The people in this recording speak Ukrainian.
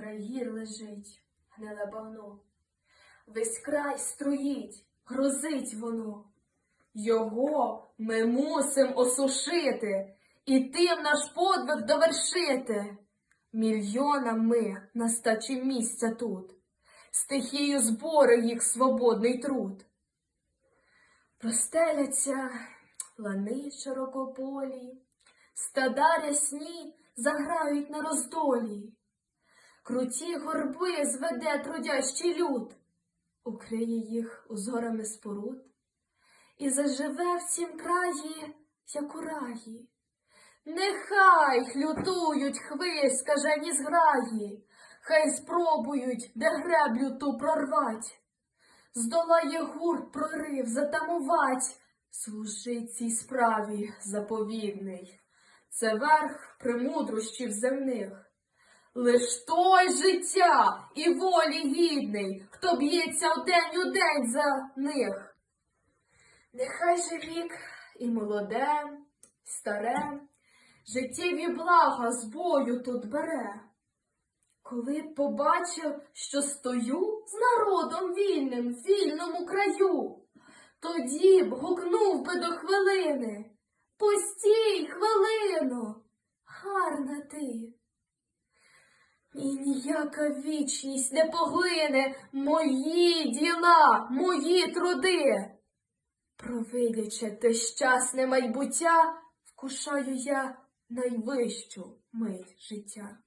край лежить, гниле багно. Весь край строїть, грозить воно. Його ми мусим осушити і тим наш подвиг довершити. Мільйонам ми на стачі місця тут, стихію збори їх свободний труд. Простеляться лани широкополі, стада рясні заграють на роздолі. Круті горби зведе трудящий люд, укриє їх узорами споруд, і заживе в цім краї, як у раї. Нехай хлютують хвиль скажені зграї, хай спробують, де греблю ту прорвать. Здолає гурт прорив затамувать, служить цій справі заповідний. Це верх премудрощів земних. Лиш той життя і волі гідний, хто б'ється вдень у день за них. Нехай же вік і молоде, і старе, життєві блага з бою тут бере. Коли б побачив, що стою з народом вільним в вільному краю, тоді б гукнув би до хвилини. Постій, хвилину, І ніяка вічність не поглине мої діла, мої труди. Провидячи те щасне майбуття, вкушаю я найвищу мить життя.